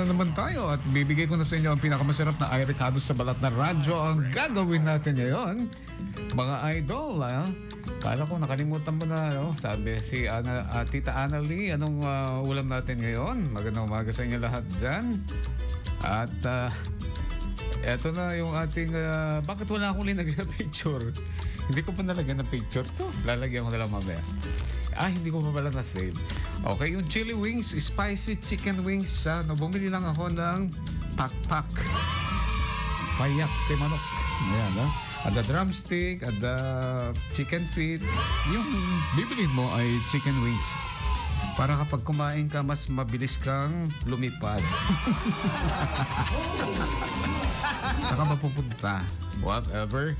na naman tayo at bibigay ko na sa inyo ang pinakamasarap na ay Ricardo sa balat na radyo. Ang gagawin natin ngayon, mga idol, ah, Kala ko nakalimutan mo na, no? sabi si Ana, ah, Tita Annalie, anong ah, ulam natin ngayon? Magandang umaga sa inyo lahat dyan. At ah, eto na yung ating, ah, bakit wala akong linagyan ng picture? hindi ko pa nalagyan ng picture to. Lalagyan ko na lang mamaya. Ah, hindi ko pa pala na-save. Okay, yung chili wings, spicy chicken wings siya. No, bumili lang ako ng pak-pak. Payak de manok. Ayan, no? At the drumstick, at the chicken feet. Yung bibili mo ay chicken wings. Para kapag kumain ka, mas mabilis kang lumipad. Saka mapupunta. Whatever.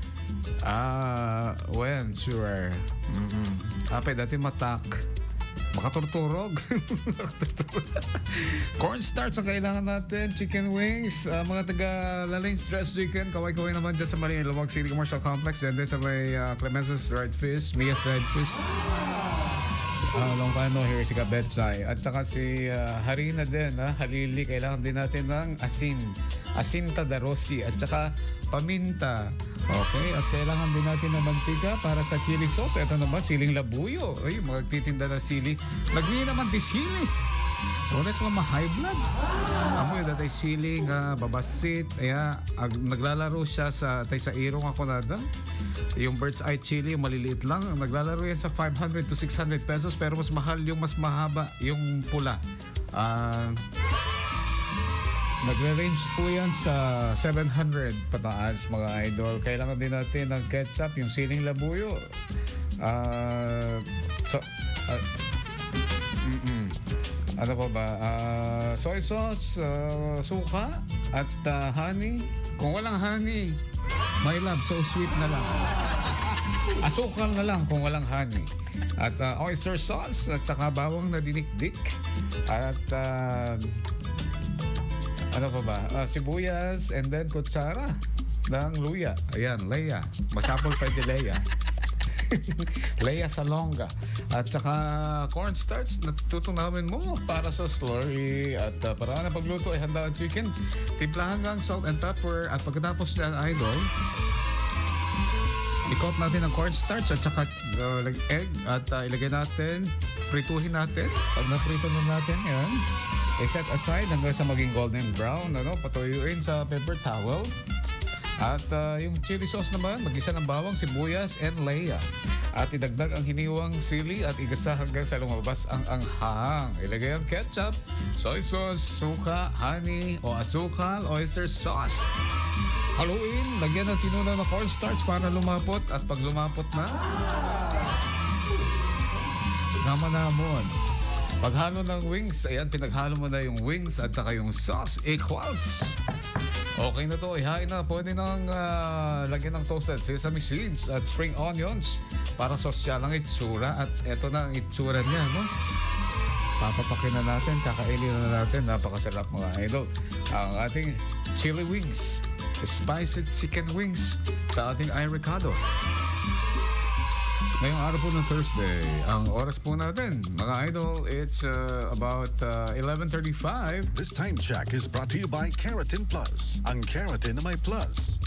Ah, when, sure. Mm-mm. Ape, dati matak. Makaturturog. Makaturturog. Cornstarch ang kailangan natin. Chicken wings. Ah, mga taga Lalings Dress Chicken. Kaway-kaway naman dyan sa Maling Luwag City Commercial Complex. Dyan din sa may uh, Clemence's Red Fish. Mia's Red Fish. Ah, Longcano here si Kabetsay. At saka si ah, Harina din, ha? Halili. Kailangan din natin ng asin. Asinta da Rossi. At saka paminta. Okay. At kailangan din natin ng mantika para sa chili sauce. Ito naman, siling labuyo. Ay, magtitinda ng sili. Lagyan naman di sili. Correct lang ma-high blood. Amoy datay sili nga babasit. Kaya ag, naglalaro siya sa tay sa irong ako nada. Yung bird's eye chili, yung maliliit lang. Naglalaro yan sa 500 to 600 pesos pero mas mahal yung mas mahaba, yung pula. Ah... Nagre-range po yan sa 700 pataas mga idol. Kailangan din natin ng ketchup, yung siling labuyo. Ah... so, ah, mm-mm. Ano pa ba? Ah, soy sauce, ah, suka, at ah, honey. Kung walang honey, my love, so sweet na lang. Asukal na lang kung walang honey. At ah, oyster sauce, at saka bawang na dinikdik. At ah, ano pa ba? Ah, sibuyas and then kutsara ng luya. Ayan, Leia. Masapol pa di Leia. Leia Salonga. At saka cornstarch na tutunawin mo para sa slurry. At uh, para na pagluto ay handa ang chicken. Timplahan lang salt and pepper. At pagkatapos dyan, idol, i-coat natin ang cornstarch at saka uh, egg. At uh, ilagay natin, prituhin natin. Pag na-prito na natin, yan. I-set aside hanggang sa maging golden brown. Ano, patuyuin sa paper towel. At uh, yung chili sauce naman, mag-isa ng bawang, sibuyas, and leia. At idagdag ang hiniwang sili at igasa hanggang sa lumabas ang anghang. Ilagay ang ketchup, soy sauce, suka, honey, o asukal, oyster sauce. Haluin, lagyan ng tinunaw na cornstarch para lumapot at pag lumapot na, naman-namon. Paghalo ng wings, ayan, pinaghalo mo na yung wings at saka yung sauce equals. Okay na to, ihain na. Pwede nang ah, lagyan ng toasted sesame seeds at spring onions para sosyal ang itsura. At eto na ang itsura niya, no? Papapakin na natin, kakainin na natin. Napakasarap mga idol. Ang ating chili wings, spicy chicken wings sa ating Iricado. Ngayong araw po ng Thursday, ang oras po natin, mga idol, it's uh, about uh, 11.35. This time check is brought to you by Keratin Plus. Ang keratin may plus.